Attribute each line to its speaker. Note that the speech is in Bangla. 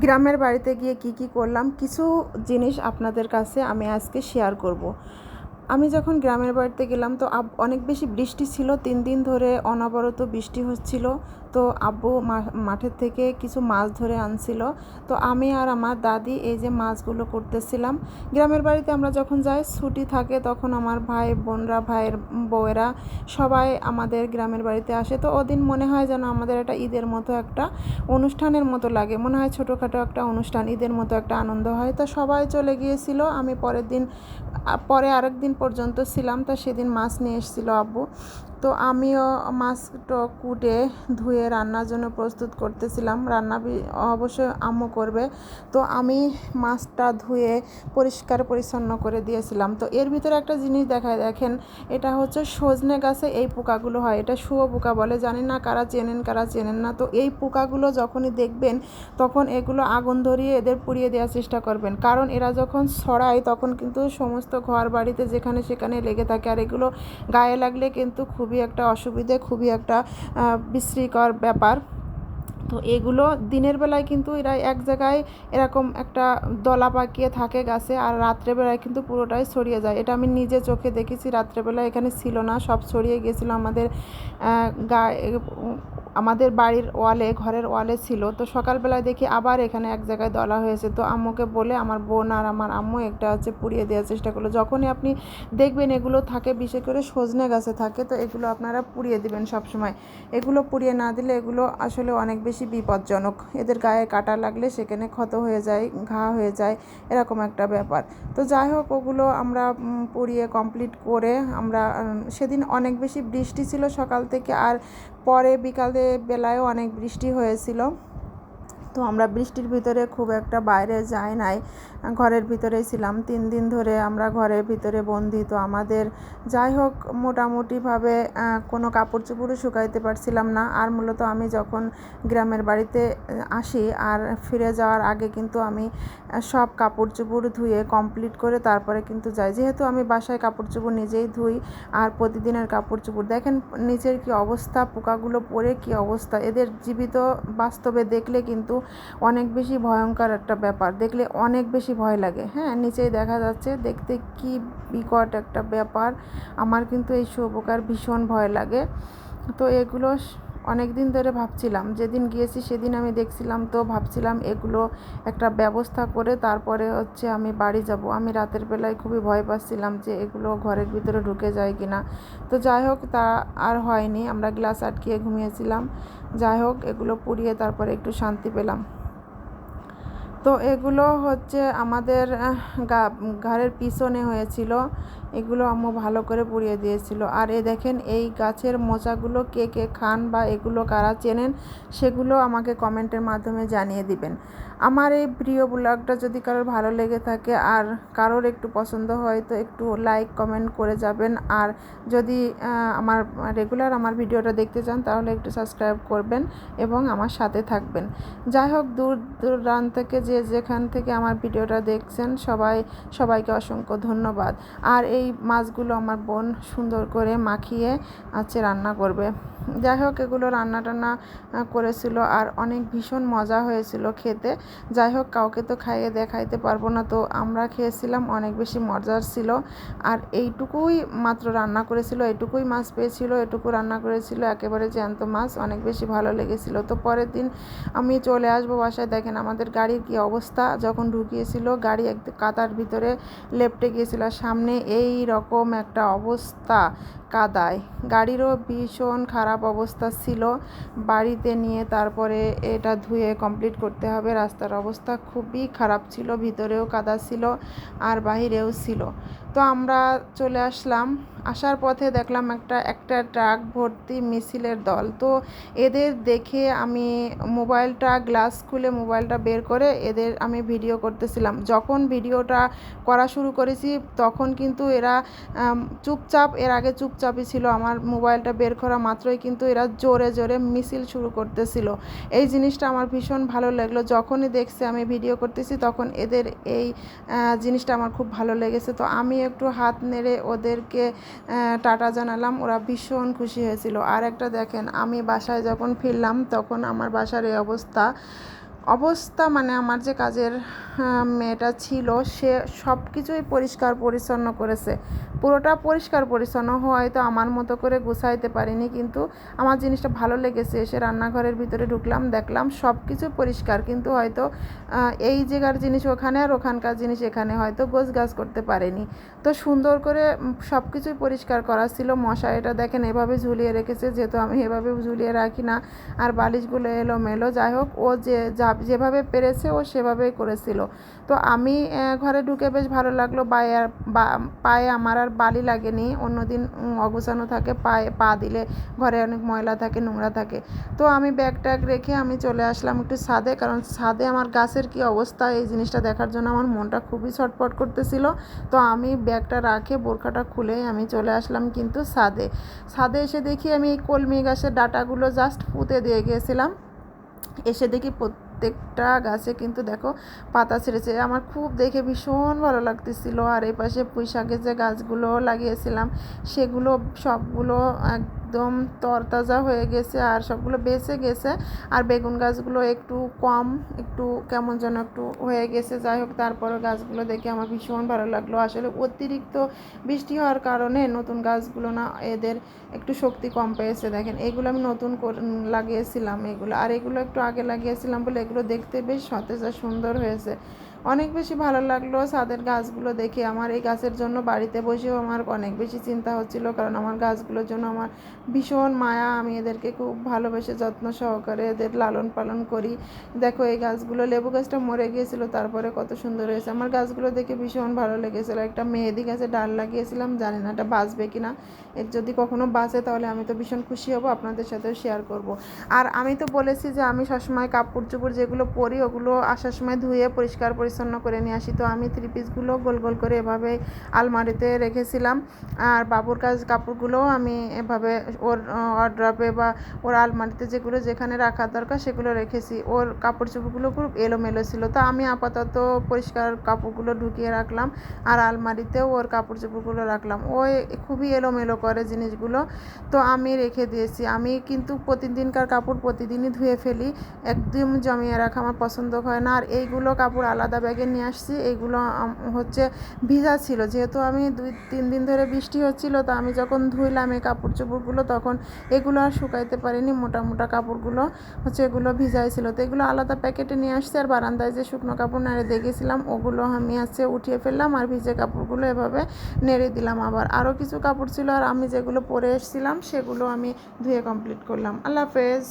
Speaker 1: গ্রামের বাড়িতে গিয়ে কি কি করলাম, কিছু জিনিস আপনাদের কাছে আমি আজকে শেয়ার করব। আমি যখন গ্রামের বাড়িতে গেলাম তো অনেক বেশি বৃষ্টি ছিল, তিন দিন ধরে অনবরত বৃষ্টি হচ্ছিল তো আব্বু মাঠের থেকে কিছু মাছ ধরে আনছিল। তো আমি আর আমার দাদি এই যে মাছগুলো করতেছিলাম, গ্রামের বাড়িতে আমরা যখন যাই, ছুটি থাকে তখন আমার ভাই, বোনরা, ভাইয়ের বউয়েরা সবাই আমাদের গ্রামের বাড়িতে আসে। তো ওদিন মনে হয় যেন আমাদের একটা ঈদের মতো একটা অনুষ্ঠানের মতো লাগে। মনে হয় ছোটোখাটো একটা অনুষ্ঠান, ঈদের মতো একটা আনন্দ হয়। তো সবাই চলে গিয়েছিল। আমি পরের দিন, পরে আরেক দিন পর্যন্ত ছিলাম। তো সেদিন মাছ নিয়ে এসেছিল আব্বু। তো আমিও মাছটা কুটে ধুয়ে রান্নার জন্য প্রস্তুত করতেছিলাম। রান্না অবশ্যই আম্মু করবে। তো আমি মাছটা ধুয়ে পরিষ্কার পরিচ্ছন্ন করে দিয়েছিলাম। তো এর ভিতরে একটা জিনিস দেখায়, দেখেন, এটা হচ্ছে সজনে গাছে এই পোকাগুলো হয়। এটা শুয়ো পোকা বলে, জানি না কারা চেনেন কারা চেনেন না। তো এই পোকাগুলো যখনই দেখবেন, তখন এগুলো আগুন ধরিয়ে এদের পুড়িয়ে দেওয়ার চেষ্টা করবেন। কারণ এরা যখন ছড়ায়, তখন কিন্তু সমস্ত ঘর বাড়িতে যেখানে সেখানে লেগে থাকে। আর এগুলো গায়ে লাগলে কিন্তু খুব খুবই একটা অসুবিধে, খুবই একটা বিশ্রীকর ব্যাপার। তো এগুলো দিনের বেলায় কিন্তু এরা এক জায়গায় এরকম একটা দলা পাকিয়ে থাকে গাছে আর রাত্রেবেলায় কিন্তু পুরোটাই ছড়িয়ে যায়। এটা আমি নিজে চোখে দেখেছি রাত্রেবেলায় এখানে ছিল না, সব ছড়িয়ে গেছিল আমাদের গায়ে আমাদের বাড়ির ওয়ালে, ঘরের ওয়ালে ছিল। তো সকালবেলায় দেখি আবার এখানে এক জায়গায় দলা হয়েছে। তো আম্মুকে বলে আমার বোন আর আমার আম্মু একটা হচ্ছে পুড়িয়ে দেওয়ার চেষ্টা করল। যখনই আপনি দেখবেন এগুলো থাকে, বিশেষ করে সজনে গাছে থাকে, তো এগুলো আপনারা পুড়িয়ে দেবেন সবসময়। এগুলো পুড়িয়ে না দিলে এগুলো আসলে অনেক বেশি বিপজ্জনক। এদের গায়ে কাটা লাগলে সেখানে ক্ষত হয়ে যায়, ঘা হয়ে যায়, এরকম একটা ব্যাপার। তো যাই হোক, ওগুলো আমরা পুড়িয়ে কমপ্লিট করে আমরা সেদিন অনেক বেশি বৃষ্টি ছিল সকাল থেকে। আর পরে বিকালে বেলায়ও অনেক বৃষ্টি হয়েছিল। তো আমরা বৃষ্টির ভিতরে খুব একটা বাইরে যাই নাই। ঘরের ভিতরেই ছিলাম। তিন দিন ধরে আমরা ঘরের ভিতরে বন্দি। তো আমাদের যাই হোক, মোটামুটিভাবে কোনো কাপড় চোপড়ও শুকাইতে পারছিলাম না। আর মূলত আমি যখন গ্রামের বাড়িতে আসি আর ফিরে যাওয়ার আগে কিন্তু আমি সব কাপড় চোপড় ধুয়ে কমপ্লিট করে তারপরে কিন্তু যাই। যেহেতু আমি বাসায় কাপড় চোপড় নিজেই ধুই আর প্রতিদিনের কাপড় চোপড় দেখেন নিচের কি অবস্থা, পোকাগুলো পরে কি অবস্থা, এদের জীবিত বাস্তবে দেখলে কিন্তু অনেক বেশি ভয়ঙ্কর একটা ব্যাপার। দেখলে অনেক বেশি ভয় লাগে। হ্যাঁ নিচেই দেখা যাচ্ছে দেখতে কি বিকট একটা ব্যাপার। আমার কিন্তু এই শুয়োপোকার ভীষণ ভয় লাগে। তো এগুলো অনেক দিন ধরে ভাবছিলাম, যেদিন গিয়েছি সেদিন আমি দেখছিলাম তো ভাবছিলাম এগুলো একটা ব্যবস্থা করে তারপরে হচ্ছে আমি বাড়ি যাব। আমি রাতের বেলায় খুবই ভয় পাচ্ছিলাম যে এগুলো ঘরের ভিতরে ঢুকে যায় কি না তো যাই হোক, তা আর হয়নি। আমরা গ্লাস আটকিয়ে ঘুমিয়েছিলাম। যাই হোক, এগুলো পুড়িয়ে তারপরে একটু শান্তি পেলাম। তো এগুলো হচ্ছে আমাদের ঘরের পিছনে হয়েছিল। এগুলো আম্মু ভালো করে পুড়িয়ে দিয়েছিল। আর এ দেখেন, এই গাছের মোচাগুলো কে কে খান বা এগুলো কারা চেনেন, সেগুলো আমাকে কমেন্টের মাধ্যমে জানিয়ে দিবেন। আমার এই প্রিয় ব্লগটা যদি কারোর ভালো লেগে থাকে আর কারোর একটু পছন্দ হয়, তো একটু লাইক, কমেন্ট করে যাবেন। আর যদি আমার রেগুলার আমার ভিডিওটা দেখতে চান, তাহলে একটু সাবস্ক্রাইব করবেন এবং আমার সাথে থাকবেন। যাই হোক, দূর দূরান্ত থেকে যে যেখান থেকে আমার ভিডিওটা দেখছেন, সবাই, সবাইকে অসংখ্য ধন্যবাদ। আর এই মাছগুলো আমার বোন সুন্দর করে মাখিয়ে আছে রান্না করবে। যাই হোক, এগুলো রান্না টান্না করেছিল আর অনেক ভীষণ মজা হয়েছিল খেতে। যাই হোক, কাউকে তো খাইয়ে দেখাইতে পারব না। তো আমরা খেয়েছিলাম, অনেক বেশি মজার ছিল। আর এইটুকুই মাত্র রান্না করেছিল, এইটুকুই মাছ পেয়েছিল, এটুকু রান্না করেছিল, একেবারে জ্যান্ত মাছ, অনেক বেশি ভালো লেগেছিল। তো পরের দিন আমি চলে আসব বাসায়। দেখেন আমাদের গাড়ির কি অবস্থা, যখন ঢুকিয়েছিল, গাড়ি এক কাতার ভিতরে লেপটে গিয়েছিল। সামনে এই রকম একটা অবস্থা। কাদায়। গাড়িরও ভীষণ খারাপ অবস্থা ছিল। বাড়িতে নিয়ে তারপরে এটা ধুয়ে কমপ্লিট করতে হবে। রাস্তার অবস্থা খুবই খারাপ ছিল, ভিতরেও কাদা ছিল আর বাহিরেও ছিল। তো আমরা চলে আসলাম। আসার পথে দেখলাম একটা একটা ট্রাক ভর্তি মিছিলের দল। তো এদের দেখে আমি মোবাইলটা, গ্লাস খুলে মোবাইলটা বের করে এদের আমি ভিডিও করতেছিলাম। যখন ভিডিওটা করা শুরু করেছি, তখন কিন্তু এরা চুপচাপ, এর আগে চুপচাপই ছিল, আমার মোবাইলটা বের করা মাত্রই কিন্তু এরা জোরে জোরে মিছিল শুরু করতেছিল। এই জিনিসটা আমার ভীষণ ভালো লাগল। যখনই দেখছে আমি ভিডিও করতেছি, তখন এদের এই জিনিসটা আমার খুব ভালো লেগেছে। তো আমি একটু হাত নেড়ে ওদেরকে টাটা জানালাম। ওরা ভীষণ খুশি হয়েছিল। আর একটা দেখেন, আমি বাসায় যখন ফিরলাম, তখন আমার বাসার এই অবস্থা। অবস্থা মানে আমার যে কাজের মেয়েটা ছিল, সে সব কিছুই পরিষ্কার পরিচ্ছন্ন করেছে। পুরোটা পরিষ্কার পরিচ্ছন্ন হয়তো আমার মতো করে গুছাইতে পারিনি, কিন্তু আমার জিনিসটা ভালো লেগেছে। এসে রান্নাঘরের ভিতরে ঢুকলাম, দেখলাম সব কিছু পরিষ্কার, কিন্তু হয়তো এই জায়গার জিনিস ওখানে আর ওখানকার জিনিস এখানে হয়তো গোছ গাছ করতে পারেনি। তো সুন্দর করে সব কিছুই পরিষ্কার করা ছিল। মশারিটা দেখেন এভাবে ঝুলিয়ে রেখেছে, যেহেতু আমি এভাবে ঝুলিয়ে রাখি না। আর বালিশগুলো এলো মেলো যাই হোক, ও যে যা যেভাবে পেরেছে ও সেভাবেই করেছিল। তো আমি ঘরে ঢুকে বেশ ভালো লাগল। পায়ে আর পায়ে আমার আর বালি লাগেনি। অন্যদিন অগোছানো থাকে, পায়ে পা দিলে ঘরে অনেক ময়লা থাকে, নোংরা থাকে। তো আমি ব্যাগ ট্যাগ রেখে আমি চলে আসলাম একটু ছাদে, কারণ ছাদে আমার গাছের কি অবস্থা, এই জিনিসটা দেখার জন্য আমার মনটা খুবই ছটপট করতেছিল। তো আমি ব্যাগটা রাখে, বোরখাটা খুলে আমি চলে আসলাম কিন্তু ছাদে। ছাদে এসে দেখি আমি এই কলমি গাছের ডাটাগুলো জাস্ট পুঁতে দিয়ে গিয়েছিলাম। এসে দেখি প্রত্যেকটা গাছে কিন্তু দেখো পাতা ছেড়েছে। আমার খুব দেখে ভীষণ ভালো লাগতেছিলো। আর এই পাশে পুঁই শাকের যে গাছগুলো লাগিয়েছিলাম, সেগুলো সবগুলো একদম তরতাজা হয়ে গেছে আর সবগুলো বেঁচে গেছে। আর বেগুন গাছগুলো একটু কম, একটু কেমন যেন একটু হয়ে গেছে। যাই হোক তারপরে গাছগুলো দেখে আমার ভীষণ ভালো লাগল। আসলে অতিরিক্ত বৃষ্টি হওয়ার কারণে নতুন গাছগুলো না এদের একটু শক্তি কম পেয়েছে। দেখেন, এগুলো আমি নতুন লাগিয়েছিলাম এগুলো। আর এগুলো একটু আগে লাগিয়েছিলাম বলে এগুলো দেখতে বেশ সতেজ আর সুন্দর হয়েছে। অনেক বেশি ভালো লাগল ছাদের গাছগুলো দেখে। আমার এই গাছের জন্য বাড়িতে বসেও আমার অনেক বেশি চিন্তা হচ্ছিল, কারণ আমার গাছগুলোর জন্য আমার ভীষণ মায়া। আমি এদেরকে খুব ভালোবেসে যত্ন সহকারে এদের লালন পালন করি। দেখো, এই গাছগুলো লেবু গাছটা মরে গিয়েছিল, তারপরে কত সুন্দর হয়েছে। আমার গাছগুলো দেখে ভীষণ ভালো লেগেছিলো। একটা মেহেদি গাছে ডাল লাগিয়েছিলাম, জানি না এটা বাঁচবে কি না এর যদি কখনো বাঁচে, তাহলে আমি তো ভীষণ খুশি হব, আপনাদের সাথেও শেয়ার করব। আর আমি তো বলেছি যে আমি সবসময় কাপড় চোপড় যেগুলো পরি, ওগুলো আসার সময় ধুয়ে পরিষ্কার পরিচ্ছন্ন করে নিয়ে আসি। তো আমি থ্রি পিসগুলো গোল গোল করে এভাবে আলমারিতে রেখেছিলাম। আর বাবুর কাজ কাপড়গুলোও আমি এভাবে ওর অড্রাপে বা ওর আলমারিতে যেগুলো যেখানে রাখার দরকার সেগুলো রেখেছি। ওর কাপড় চোপড়গুলো খুব এলোমেলো ছিল। তো আমি আপাতত পরিষ্কার কাপড়গুলো ঢুকিয়ে রাখলাম আর আলমারিতেও ওর কাপড় চোপড়গুলো রাখলাম। ও খুবই এলোমেলো করে জিনিসগুলো। তো আমি রেখে দিয়েছি। আমি কিন্তু প্রতিদিনকার কাপড় প্রতিদিনই ধুয়ে ফেলি। একদম জমিয়ে রাখা আমার পছন্দ হয় না। আর এইগুলো কাপড় আলাদা ব্যাগে নিয়ে আসছি। এগুলো হচ্ছে ভিজা ছিল। যেহেতু আমি দুই, তিন দিন ধরে বৃষ্টি হচ্ছিল, তো আমি যখন ধুইলাম এই কাপড় চোপড়গুলো তখন এগুলো আর শুকাইতে পারিনি। মোটা মোটা কাপড়গুলো হচ্ছে এগুলো ভিজাই ছিল। তো এগুলো আলাদা প্যাকেটে নিয়ে আসছি, আর বারান্দায় যে শুকনো কাপড় নাড়ে দেখেছিলাম, ওগুলো আমি আছে উঠিয়ে ফেললাম আর ভিজে কাপড়গুলো এভাবে নেড়ে দিলাম আবার। আরও কিছু কাপড় ছিল, আর আমি যেগুলো পরে এসেছিলাম, সেগুলো আমি ধুয়ে কমপ্লিট করলাম। আল্লাহ হাফেজ।